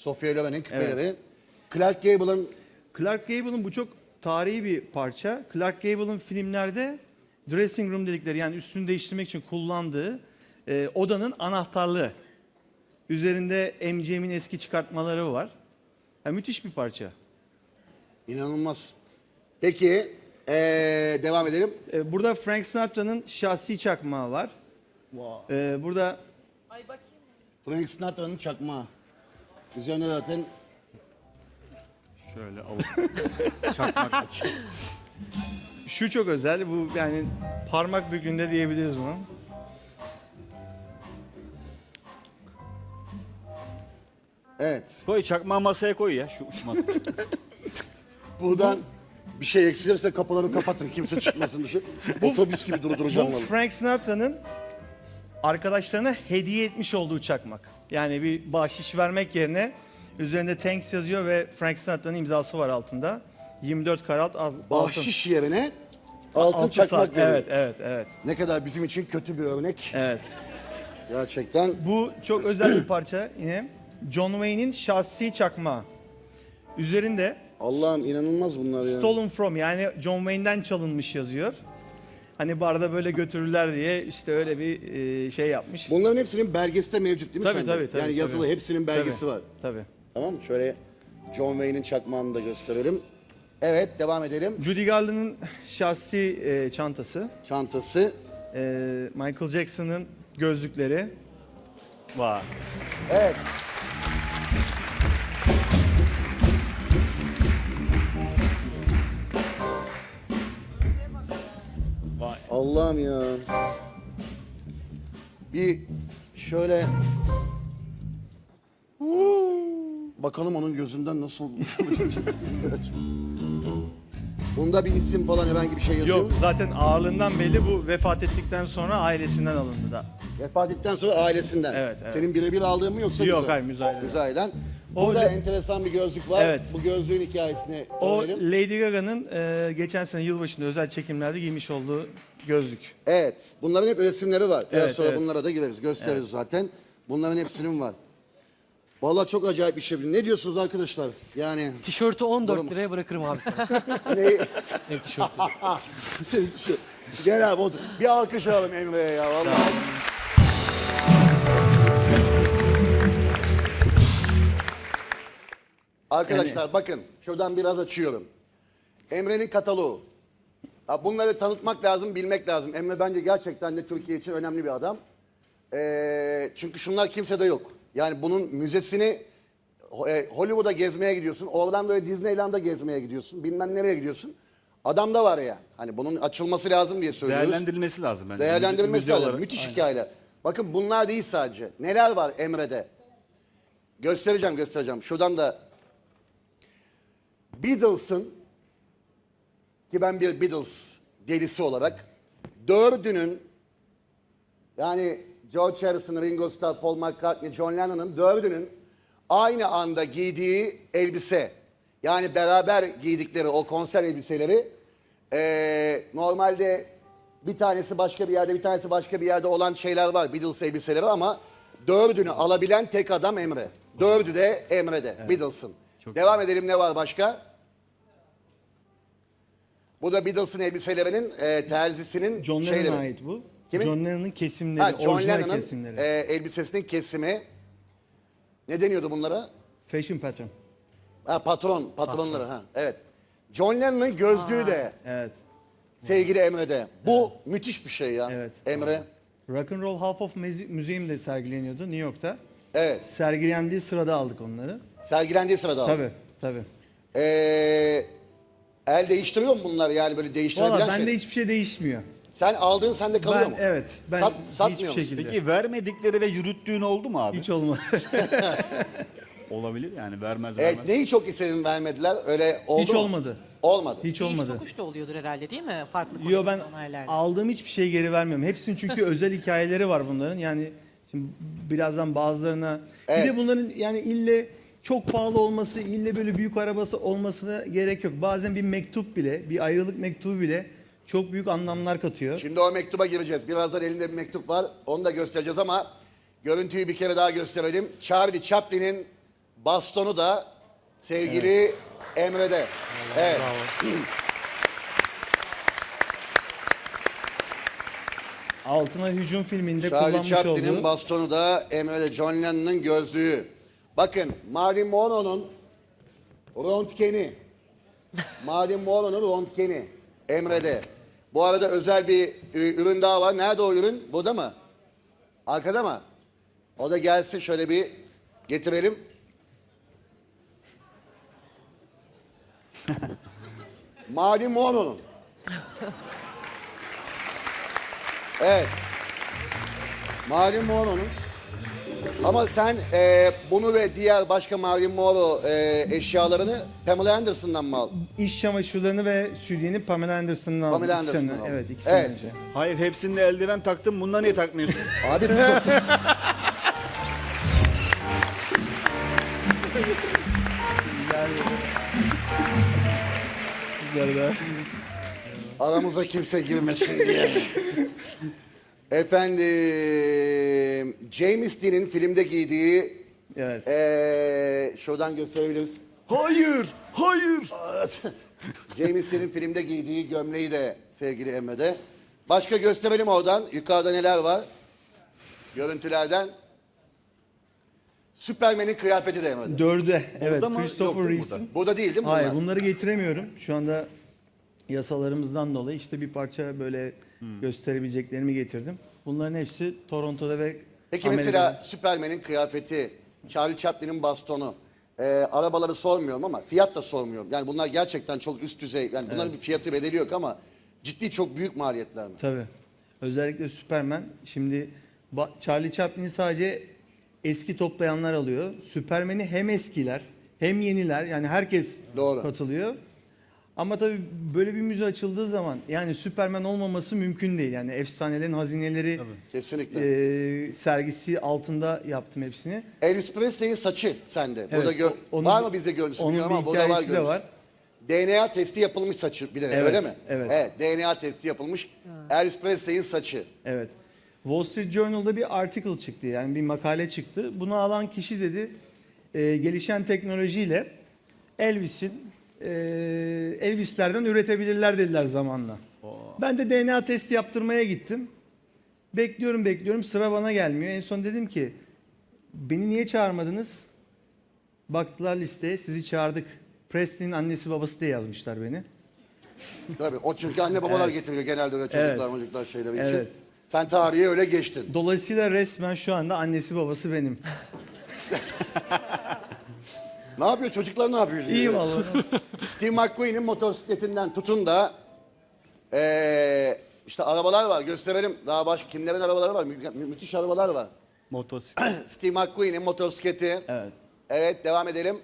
Sofia Loren'in küpeleri. Clark Gable'ın Clark Gable'ın bu çok tarihi bir parça. Clark Gable'ın filmlerde dressing room dedikleri yani üstünü değiştirmek için kullandığı e, odanın anahtarlığı. Üzerinde MGM'in eski çıkartmaları var. Yani müthiş bir parça. inanılmaz. Peki ee, devam edelim. E, burada Frank Sinatra'nın şahsi çakmağı var. E, burada Ay bakayım. Frank Sinatra'nın çakmağı. Üzerine zaten Şöyle alıp çakmak şu çok özel. Bu yani parmak büyüklüğünde diyebiliriz bunu. evet. Koy çakmağı masaya koy ya şu masaya. Buradan bir şey eksilirse kapıları kapatın kimse çıkmasın dışarı. Otobüs gibi durduracağım Bu. Frank Sinatra'nın arkadaşlarına hediye etmiş olduğu çakmak. Yani bir bahşiş vermek yerine üzerinde Thanks yazıyor ve Frank Sinatra'nın imzası var altında. 24 karat al- altın. Bahşiş yerine altın, Altın çakmak saat. veriyor. Evet, evet, evet. Ne kadar bizim için kötü bir örnek. Evet. Gerçekten Bu çok özel bir parça yine. John Wayne'in şahsi çakmağı. Üzerinde Allah'ım inanılmaz bunlar ya. Stolen from yani John Wayne'den çalınmış yazıyor. Hani barda böyle götürürler diye işte öyle bir e, şey yapmış. Bunların hepsinin belgesi de mevcut değil mi Tabii, sende? tabii, tabii, Yani yazılı tabii. hepsinin belgesi Tabii, var. Tabii. Tamam mı? Şöyle John Wayne'in çakmağını da gösterelim. Evet devam edelim. Judy Garland'ın şahsi e, çantası. Çantası. e, Michael Jackson'ın gözlükleri. Vay. Evet. Allah'ım ya. Bir şöyle bakalım onun gözünden nasıl Evet. Bunda bir isim falan herhangi bir şey yazıyor Yok mu? zaten ağırlığından belli bu vefat ettikten sonra ailesinden alındı da. Vefat ettikten sonra ailesinden. Evet, evet. Senin birebir aldığın mı yoksa Yok, müze- hayır, müzayeden. Müzayeden. O Burada le- enteresan bir gözlük var. Evet. Bu gözlüğün hikayesini O öğrenelim. Lady Gaga'nın e, geçen sene yılbaşında özel çekimlerde giymiş olduğu gözlük. Evet. Bunların hep resimleri var. Biraz Evet, sonra evet. bunlara da gireriz. Gösteririz zaten. Bunların hepsinin var. Vallahi çok acayip bir şey. Ne diyorsunuz arkadaşlar? Yani Tişörtü 14 Oğlum. liraya bırakırım abi sana. ne? Evet tişörtü. Senin şu- Gel abi otur. Bir alkış alalım Emre'ye ya. Vallahi. Arkadaşlar bakın şuradan biraz açıyorum. Emre'nin kataloğu. Ya bunları tanıtmak lazım, bilmek lazım. Emre bence gerçekten de Türkiye için önemli bir adam. Ee, çünkü şunlar kimsede yok. Yani bunun müzesini e, Hollywood'a gezmeye gidiyorsun. Oradan böyle Disneyland'a gezmeye gidiyorsun. Bilmem nereye gidiyorsun. Adam da var ya. Hani bunun açılması lazım diye söylüyoruz. Değerlendirilmesi lazım bence. Değerlendirilmesi Müze lazım. olarak. Müthiş hikayeler. Bakın bunlar değil sadece. Neler var Emre'de? Göstereceğim göstereceğim. Şuradan da Beatles'ın ki ben bir Beatles delisi olarak dördünün yani George Harrison, Ringo Starr, Paul McCartney, John Lennon'ın dördünün aynı anda giydiği elbise yani beraber giydikleri o konser elbiseleri eee, normalde bir tanesi başka bir yerde bir tanesi başka bir yerde olan şeyler var Beatles elbiseleri ama dördünü alabilen tek adam Emre. Dördü de Emre'de Beatles'ın. Devam edelim ne var başka? Bu da Beatles'ın elbiselerinin eee, terzisinin John şeyleri. Lennon'a ait bu. Kimin? John Lennon'ın kesimleri, Ha, John orijinal Lennon'ın kesimleri. e, elbisesinin kesimi. Ne deniyordu bunlara? Fashion pattern. Ha, patron, patronları ha. Evet. John Lennon'ın gözlüğü de Evet. sevgili Emre'de. Bu müthiş bir şey ya. Evet. Emre. Rock and Roll Half of Muse- Museum'de sergileniyordu New York'ta. Evet. Sergilendiği sırada aldık onları. Sergilendiği sırada. Tabii, tabii. Ee, el değiştiriyor mu bunlar yani böyle değiştirebilen Valla şey? bende hiçbir şey değişmiyor. Sen aldığın sende kalıyor Ben mu? evet, ben Sat- hiçbir satmıyor musun? şekilde. Peki vermedikleri ve yürüttüğün oldu mu abi? Hiç olmadı. Olabilir yani vermez Evet, vermez. neyi çok istedin vermediler? Öyle oldu Hiç mu? olmadı. Olmadı. Hiç Değiş olmadı. tokuş da oluyordur herhalde değil mi? Farklı Yo ben koleksiyonlarla. aldığım hiçbir şeyi geri vermiyorum. Hepsinin çünkü özel hikayeleri var bunların. Yani şimdi birazdan bazılarına Evet. bir de bunların yani ille çok pahalı olması, ille böyle büyük arabası olmasına gerek yok. Bazen bir mektup bile, bir ayrılık mektubu bile çok büyük anlamlar katıyor. Şimdi o mektuba gireceğiz. Birazdan elinde bir mektup var. Onu da göstereceğiz ama görüntüyü bir kere daha gösterelim. Charlie Chaplin'in bastonu da sevgili Emre'de. Evet. Altına Hücum filminde Charlie kullanmış Chaplin'in olduğu bastonu da Emre'de. John Lennon'ın gözlüğü. Bakın Marilyn Monroe'nun röntgeni. Marilyn Monroe'nun röntgeni. Emre'de. Bu arada özel bir e, ürün daha var. Nerede o ürün? Burada mı? Arkada mı? O da gelsin şöyle bir getirelim. Marilyn Monroe'nun. Evet. Marilyn Monroe'nun. Ama sen e, bunu ve diğer başka Marilyn Monroe e, eşyalarını Pamela Anderson'dan mı aldın? iş çamaşırlarını ve sütyeni Pamela Anderson'dan aldım. Pamela İki sene- Anderson'dan aldın. Evet iki sene Evet. önce. Hayır hepsinde eldiven taktım. Bunda niye takmıyorsun? Abi bu aramıza kimse girmesin diye. Efendim, James Dean'in filmde giydiği Evet. Ee, şuradan gösterebiliriz. hayır, hayır. James Dean'in filmde giydiği gömleği de sevgili Emre'de. Başka gösterelim oradan. Yukarıda neler var? Görüntülerden. Superman'in kıyafeti de Emre'de. Dörde. Evet. mı? Yok, Christopher mi Reeve'sin. Burada değil değil mi Hayır bunlar? bunları getiremiyorum. Şu anda yasalarımızdan dolayı işte bir parça böyle Hmm. gösterebileceklerimi getirdim. Bunların hepsi Toronto'da ve Peki Amerika'da. mesela Superman'in kıyafeti, Charlie Chaplin'in bastonu, e, arabaları sormuyorum ama fiyat da sormuyorum. Yani bunlar gerçekten çok üst düzey. Yani bunların bir fiyatı bedeli yok ama ciddi çok büyük maliyetler mi? Tabii. Özellikle Superman. Şimdi Charlie Chaplin'i sadece eski toplayanlar alıyor. Superman'i hem eskiler hem yeniler yani herkes Doğru. katılıyor. Ama tabii böyle bir müze açıldığı zaman yani Superman olmaması mümkün değil. Yani efsanelerin hazineleri Kesinlikle. e, sergisi altında yaptım hepsini. Elvis Presley'in saçı sende. burada Evet, gö- o- onun var mı bize görüntüsü onun bilmiyorum bir ama burada var hikayesi de görüntüsü. var. DNA testi yapılmış saçı bir de Evet, öyle mi? evet. DNA testi yapılmış. Elvis Presley'in saçı. Evet. Wall Street Journal'da bir article çıktı yani bir makale çıktı. Bunu alan kişi dedi e, gelişen teknolojiyle Elvis'in e, Elvis'lerden üretebilirler dediler zamanla. Ben de DNA testi yaptırmaya gittim. Bekliyorum bekliyorum sıra bana gelmiyor. En son dedim ki beni niye çağırmadınız? Baktılar listeye sizi çağırdık. Presley'nin annesi babası diye yazmışlar beni. Tabii. O çünkü anne babalar getiriyor genelde öyle çocuklar Evet. çocuklar şeyleri için. Evet. Sen tarihe öyle geçtin. Dolayısıyla resmen şu anda annesi babası benim. Ne yapıyor çocuklar ne yapıyor? diyor. İyi vallahi. Steve McQueen'in motosikletinden tutun da eee, işte arabalar var gösterelim. Daha başka kimlerin arabaları var? Mü- mü- müthiş arabalar var. Motosiklet. Steve McQueen'in motosikleti. Evet. Evet devam edelim.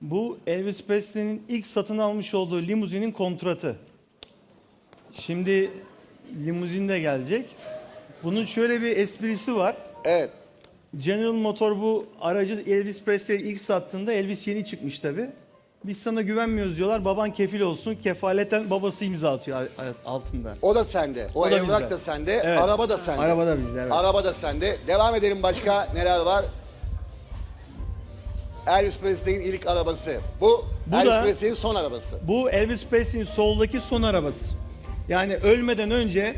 Bu Elvis Presley'nin ilk satın almış olduğu limuzinin kontratı. Şimdi limuzin de gelecek. Bunun şöyle bir esprisi var. Evet. General Motor bu aracı Elvis Presley'e ilk sattığında Elvis yeni çıkmış tabi. Biz sana güvenmiyoruz diyorlar. Baban kefil olsun. Kefaleten babası imza atıyor altında. O da sende. O, O da evrak bizde. da sende. Evet. Araba da sende. Araba da bizde, evet. Araba da sende. Devam edelim başka neler var? Elvis Presley'in ilk arabası. Bu, Bu Elvis Presley'in son arabası. Bu Elvis Presley'in soldaki son arabası. Yani ölmeden önce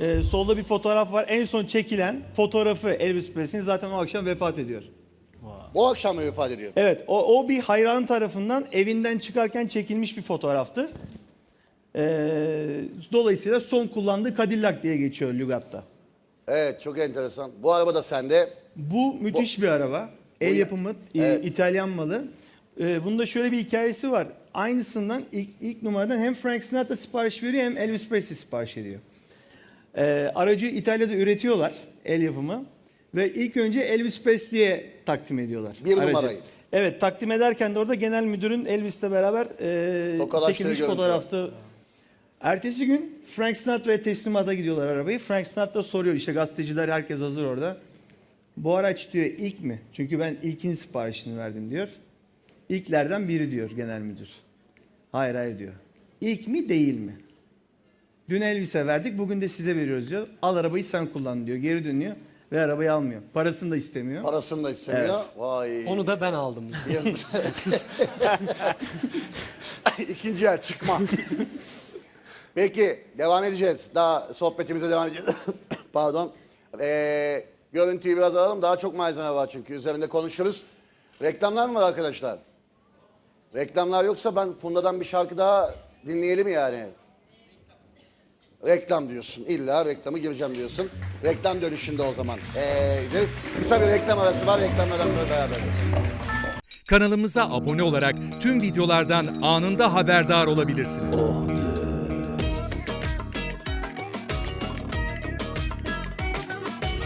e, solda bir fotoğraf var. En son çekilen fotoğrafı Elvis Presley'in zaten o akşam vefat ediyor. Bu akşam mı vefat ediyor? Evet, o, o bir hayran tarafından evinden çıkarken çekilmiş bir fotoğraftır. Ee, dolayısıyla son kullandığı Cadillac diye geçiyor lügatta. Evet çok enteresan. Bu araba da sende. Bu müthiş bir araba. El ya- yapımı, e, Evet. İtalyan malı. Ee, bunda şöyle bir hikayesi var. Aynısından ilk, ilk numaradan hem Frank Sinatra sipariş veriyor hem Elvis Presley sipariş ediyor. Ee, aracı İtalya'da üretiyorlar el yapımı ve ilk önce Elvis Presley'e takdim ediyorlar. Bir aracı. numarayı. Evet takdim ederken de orada genel müdürün Elvis'le beraber e, çekilmiş görüntü fotoğrafta. Ertesi gün Frank Sinatra'ya teslimata gidiyorlar arabayı. Frank Sinatra soruyor işte gazeteciler herkes hazır orada. Bu araç diyor ilk mi? Çünkü ben ilkin siparişini verdim diyor. İlklerden biri diyor genel müdür. Hayır hayır diyor. İlk mi değil mi? Dün Elvis'e verdik bugün de size veriyoruz diyor. Al arabayı sen kullan diyor. Geri dönüyor Ve arabayı almıyor. Parasını da istemiyor. Parasını da istemiyor. Vay. Onu da ben aldım. İkinci el çıkma. Peki devam edeceğiz. Daha sohbetimize devam edeceğiz. Pardon. Ee, görüntüyü biraz alalım. Daha çok malzeme var çünkü üzerinde konuşuruz. Reklamlar mı var arkadaşlar? Reklamlar yoksa ben Funda'dan bir şarkı daha dinleyelim yani. Reklam diyorsun. İlla reklamı gireceğim diyorsun. Reklam dönüşünde o zaman. Ee, kısa bir reklam arası var. Reklamlardan sonra beraber. Kanalımıza abone olarak tüm videolardan anında haberdar olabilirsiniz.